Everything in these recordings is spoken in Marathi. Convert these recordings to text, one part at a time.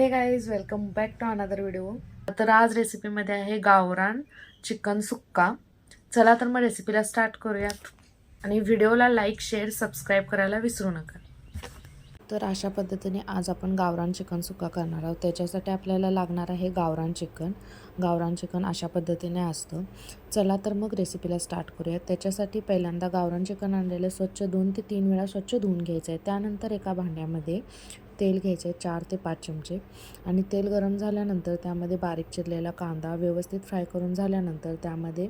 Hey guys welcome back to another video तर आज रेसिपीमध्ये आहे गावरान चिकन सुक्का. चला तर मग रेसिपीला स्टार्ट करूयात. आणि व्हिडिओला लाईक शेअर सबस्क्राईब करायला विसरू नका. तर अशा पद्धतीने आज आपण गावरान चिकन सुक्का करणार आहोत. त्याच्यासाठी आपल्याला लागणार आहे गावरान चिकन गावरान चिकन अशा पद्धतीने असतं. चला तर मग रेसिपीला स्टार्ट करूयात. त्याच्यासाठी पहिल्यांदा गावरान चिकन आणलेलं स्वच्छ दोन ते तीन वेळा स्वच्छ धुवून घ्यायचं आहे. त्यानंतर एका भांड्यामध्ये तेल घ्यायचे आहे चार ते पाच चमचे. आणि तेल गरम झाल्यानंतर त्यामध्ये बारीक चिरलेला कांदा व्यवस्थित फ्राय करून झाल्यानंतर त्यामध्ये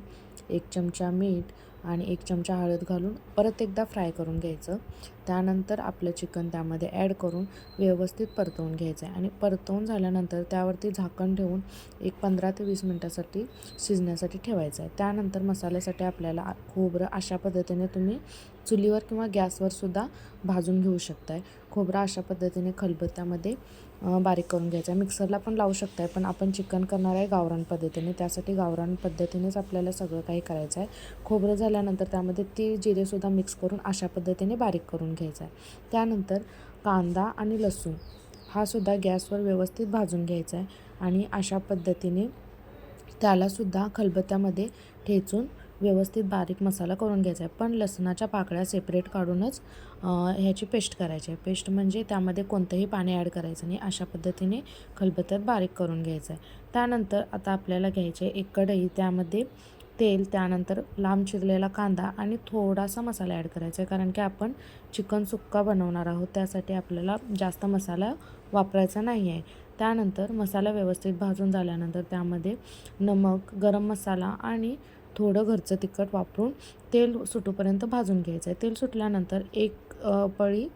एक चमचा मीठ आणि एक चमचा हळद घालून परत एकदा फ्राय करून घ्यायचं. त्यानंतर आपलं चिकन त्यामध्ये ॲड करून व्यवस्थित परतवून घ्यायचं आहे. आणि परतवून झाल्यानंतर त्यावरती झाकण ठेवून एक पंधरा ते वीस मिनटासाठी शिजण्यासाठी ठेवायचं आहे. त्यानंतर मसाल्यासाठी आपल्याला खोबरं अशा पद्धतीने तुम्ही चुलीवर किंवा गॅसवर सुद्धा भाजून घेऊ शकताय. खोबरं अशा पद्धतीने खलबत्त्यामध्ये बारीक करून घ्यायचं आहे. मिक्सरला पण लावू शकताय पण आपण चिकन करणार आहे गावरान पद्धतीने. त्यासाठी गावरान पद्धतीनेच आपल्याला सगळं काही करायचं आहे. खोबरं झालं झाल्यानंतर त्यामध्ये तीळ जिरेसुद्धा मिक्स करून अशा पद्धतीने बारीक करून घ्यायचा आहे. त्यानंतर कांदा आणि लसूण हा सुद्धा गॅसवर व्यवस्थित भाजून घ्यायचा आहे आणि अशा पद्धतीने त्यालासुद्धा खलबत्त्यामध्ये ठेचून व्यवस्थित बारीक मसाला करून घ्यायचा आहे. पण लसणाच्या पाकळ्या सेपरेट काढूनच ह्याची पेस्ट करायची आहे. पेस्ट म्हणजे त्यामध्ये कोणतंही पाणी ॲड करायचं नाही. अशा पद्धतीने खलबत्त्यात बारीक करून घ्यायचं आहे. त्यानंतर आता आपल्याला घ्यायचे एक कढई. त्यामध्ये तेल त्यानंतर लांब चिरलेला कांदा आणि थोडासा मसाला ॲड करायचा आहे. कारण की आपण चिकन सुक्का बनवणार आहोत त्यासाठी आपल्याला जास्त मसाला वापरायचा नाही आहे. त्यानंतर मसाला व्यवस्थित भाजून झाल्यानंतर त्यामध्ये नमक गरम मसाला आणि थोडं घरचं तिखट वापरून तेल सुटूपर्यंत भाजून घ्यायचं आहे. तेल सुटल्यानंतर एक पळी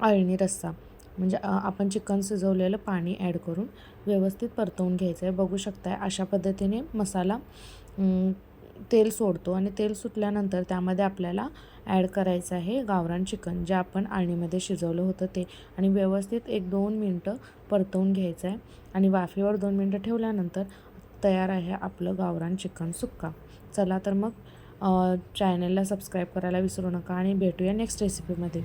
अळणी रस्सा म्हणजे आपण चिकन शिजवलेलं पाणी ॲड करून व्यवस्थित परतवून घ्यायचं आहे. बघू शकताय अशा पद्धतीने मसाला तेल सोडतो आणि तेल सुटल्यानंतर त्यामध्ये आपल्याला ॲड करायचं आहे गावरान चिकन जे आपण आळणीमध्ये शिजवलं होतं ते. आणि व्यवस्थित एक दोन मिनटं परतवून घ्यायचं आहे. आणि वाफेवर दोन मिनटं ठेवल्यानंतर तयार आहे आपलं गावरान चिकन सुक्का. चला तर मग चॅनलला सबस्क्राईब करायला विसरू नका आणि भेटूया नेक्स्ट रेसिपीमध्ये